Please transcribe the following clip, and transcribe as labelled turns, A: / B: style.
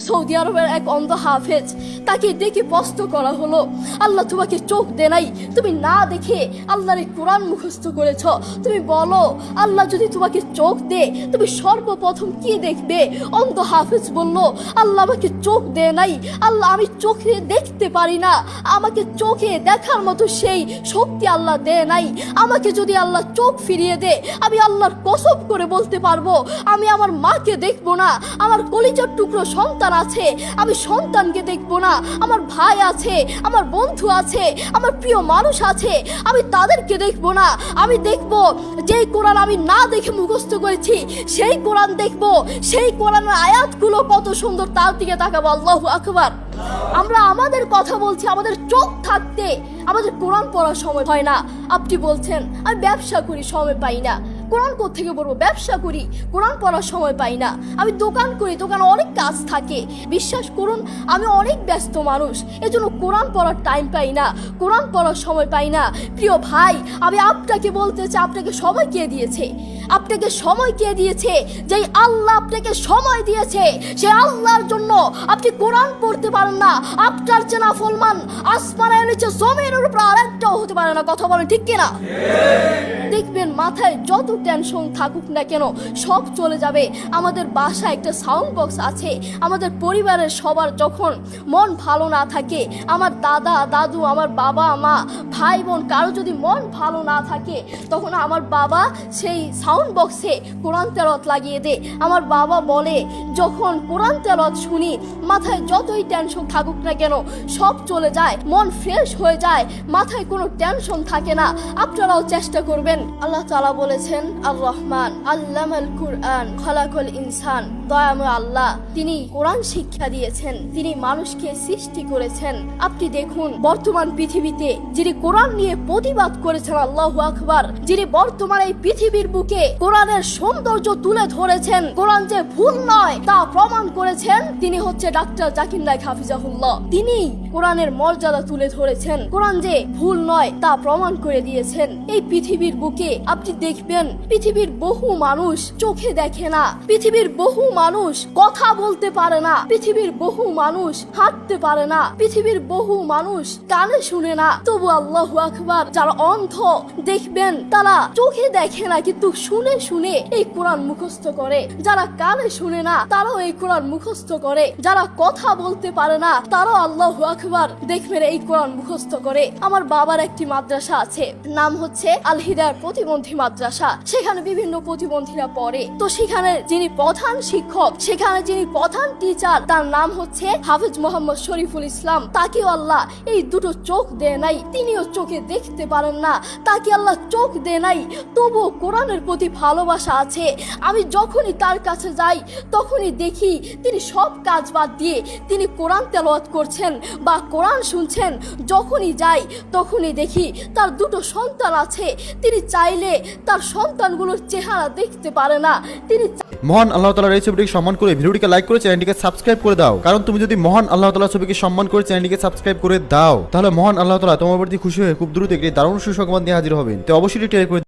A: Saudi আরবের এক অন্ধ হাফেজ তাকে ডেকে প্রশ্ন করা হলো, আল্লাহ তোমাকে চোখ দে নাই, তুমি না দেখে আল্লাহর কোরআন মুখস্থ করেছ। তুমি বলো, আল্লাহ যদি তোমাকে চোখ দে, তুমি সর্বপ্রথম কি দেখবে? অন্ধ হাফেজ বলল, আল্লাহ আমাকে চোখ দে নাই, আল্লাহ আমি চোখে দেখতে পারি না। আমাকে চোখে দেখার মতো সেই শক্তি আল্লাহ দে নাই। আমাকে যদি আল্লাহ চোখ ফিরিয়ে দে, আমি আল্লাহর কসব করে বলতে পারব। আমি আমার মাকে দেখব না, আমার কলিজার টুকরো সন্তান আছে, আমি সন্তানকে দেখব না। আমার ভাই আছে, আমার বন্ধু আছে, আমার প্রিয় মানুষ আছে, আমি তাদেরকে দেখব না। আমি দেখব, যেই কোরআন আমি না দেখে মুখস্থ করেছি, সেই কোরআন দেখব, সেই কোরআনের আয়াতগুলো কত সুন্দর তার দিকে তাকাবো। আল্লাহ আকবার। আমরা আমাদের কথা বলছি, আমাদের চোখ থাকতে আমাদের কোরআন পড়ার সময় হয় না। আপনি বলছেন, আমি ব্যবসা করি, সময় পাই না। কোরআন থেকে পড়ব? ব্যবসা করি। কোরআন পড়ার সময় পাই না। আমি দোকান করি, দোকানে অনেক কাজ থাকে। বিশ্বাস করুন, আমি অনেক ব্যস্ত মানুষ। এজন্য কোরআন পড়ার টাইম পাই না। কোরআন পড়ার সময় পাই না। প্রিয় ভাই, আমি আপনাকে বলতে চাই, আপনাকে সময় কে দিয়েছে? আপনাকে সময় কে দিয়েছে? যেই আল্লাহ আপনাকে সময় দিয়েছে সেই আল্লাহর জন্য আপনি কোরআন পড়তে পারেন না? আপনার চেনা ফলমান আসমানের নিচে জমিনের উপর আরেকটাও হতে পারে না। কথা বলেন ঠিক কিনা? দেখবেন মাথায় যত টেনশন থাকুক না কেন, সব চলে যাবে। আমাদের বাসায় একটা সাউন্ড বক্স আছে। আমাদের পরিবারের সবার যখন মন ভালো না থাকে, আমার দাদা, দাদু, আমার বাবা, মা, ভাই, বোন, কারও যদি মন ভালো না থাকে, তখন আমার বাবা সেই সাউন্ড বক্সে কোরআন তেরত লাগিয়ে দেয়। আমার বাবা বলে, যখন কোরআন তেরত শুনি মাথায় যতই টেনশন থাকুক না কেন, সব চলে যায়, মন ফ্রেশ হয়ে যায়, মাথায় কোনো টেনশন থাকে না। আপনারাও চেষ্টা করবেন। আল্লাহ তাআলা বলেছেন আর রহমান আল্লামাল কুরআন, খলাকল ইনসান, দয়াময় আল্লাহ। তিনি কোরআন শিক্ষা দিয়েছেন, তিনি মানুষকে সৃষ্টি করেছেন। আপনি দেখুন, বর্তমান পৃথিবীতে যিনি কোরআন নিয়ে প্রতিবাদ করেছেন, আল্লাহ আকবার, যিনি বর্তমান এই পৃথিবীর বুকে কোরআনের সৌন্দর্য তুলে ধরেছেন, কোরআন যে ভুল নয় তা প্রমাণ করেছেন, তিনি হচ্ছে ডাক্তার জাকির নাইক হাফিজাহুল্লাহ। তিনি কোরআনের মর্যাদা তুলে ধরেছেন। কোরআন যে ভুল নয়, তা প্রমাণ করে দিয়েছেন। এই পৃথিবীর বুকে আপনি দেখবেন, পৃথিবীর বহু মানুষ চোখে দেখে না। পৃথিবীর বহু মানুষ কথা বলতে পারে না। পৃথিবীর বহু মানুষ হাঁটতে পারে না। পৃথিবীর বহু মানুষ কানে শুনে না। তবু আল্লাহ আকবার যারা অন্ধ দেখবেন, তারা চোখে দেখে না, কিন্তু শুনে শুনে এই কোরআন মুখস্থ করে। যারা কানে শুনে না, তারাও এই কোরআন মুখস্থ করে। যারা কথা বলতে পারে না। তারাও আল্লাহ আকবার। দেখবেন এই কোরআন মুখস্থ করে আমার বাবার একটি মাদ্রাসা আছে। নাম হচ্ছে আল হিদায়ার প্রতিবন্ধী মাদ্রাসা। সেখানে বিভিন্ন প্রতিবন্ধীরা পড়ে। তো সেখানে যিনি প্রধান শিক্ষক, সেখানে যিনি প্রধান টিচার তার নাম হচ্ছে হাফিজ মোহাম্মদ শরীফুল ইসলাম। তাকেও আল্লাহ এই দুটো চোখ দেয় নাই। তিনিও চোখে দেখতে পারেন না। তাকে আল্লাহ চোখ দেয় নাই। তবুও কোরআনের প্রতি ভালোবাসা আছে। আমি যখনই তার কাছে যাই, তখনই দেখি তিনি সব কাজ বাদ দিয়ে তিনি কোরআন তেলাওয়াত করছেন বা কোরআন শুনছেন, যখনই যাই তখনই দেখি তার দুটো সন্তান আছে। তিনি চাইলে তার সন্তানগুলোর চেহারা দেখতে পারে না। তিনি
B: মহান আল্লাহ তালার এই ছবিটিকে সম্মান করে ভিডিওটিকে লাইক করে চ্যানেলটিকে সাবস্ক্রাইব করে দাও। কারণ তুমি যদি মহান আল্লাহ তালার ছবিকে সম্মান করে চ্যানেলটিকে সাবস্ক্রাইব করে দাও, তাহলে মহান আল্লাহ তালা তোমার প্রতি খুশি হয়ে খুব দ্রুত একটি দারুণ সুসংবাদ নিয়ে হাজির হবেন। তো অবশ্যই টের করে